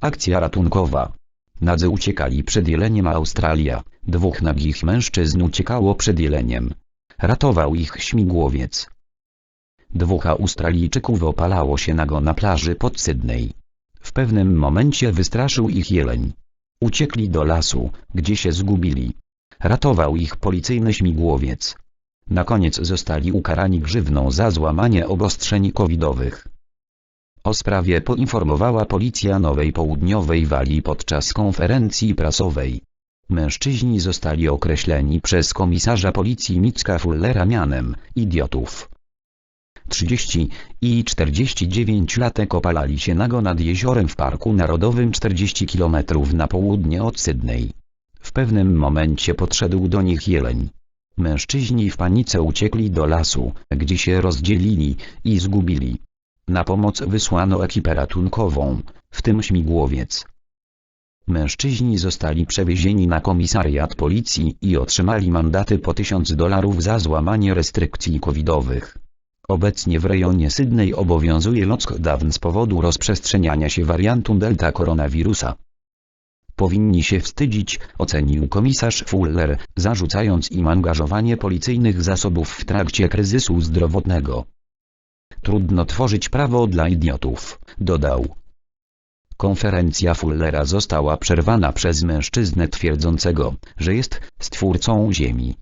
Akcja ratunkowa. Nadzy uciekali przed jeleniem Australia. Dwóch nagich mężczyzn uciekało przed jeleniem. Ratował ich śmigłowiec. Dwóch Australijczyków opalało się nago na plaży pod Sydney. W pewnym momencie wystraszył ich jeleń. Uciekli do lasu, gdzie się zgubili. Ratował ich policyjny śmigłowiec. Na koniec zostali ukarani grzywną za złamanie obostrzeń covidowych. O sprawie poinformowała policja Nowej Południowej Walii podczas konferencji prasowej. Mężczyźni zostali określeni przez komisarza policji Micka Fullera mianem idiotów. 30 i 49 latek opalali się nago nad jeziorem w Parku Narodowym 40 km na południe od Sydney. W pewnym momencie podszedł do nich jeleń. Mężczyźni w panice uciekli do lasu, gdzie się rozdzielili i zgubili. Na pomoc wysłano ekipę ratunkową, w tym śmigłowiec. Mężczyźni zostali przewiezieni na komisariat policji i otrzymali mandaty po 1000 dolarów za złamanie restrykcji covidowych. Obecnie w rejonie Sydney obowiązuje lockdown z powodu rozprzestrzeniania się wariantu delta koronawirusa. Powinni się wstydzić, ocenił komisarz Fuller, zarzucając im angażowanie policyjnych zasobów w trakcie kryzysu zdrowotnego. Trudno tworzyć prawo dla idiotów, dodał. Konferencja Fullera została przerwana przez mężczyznę twierdzącego, że jest stwórcą Ziemi.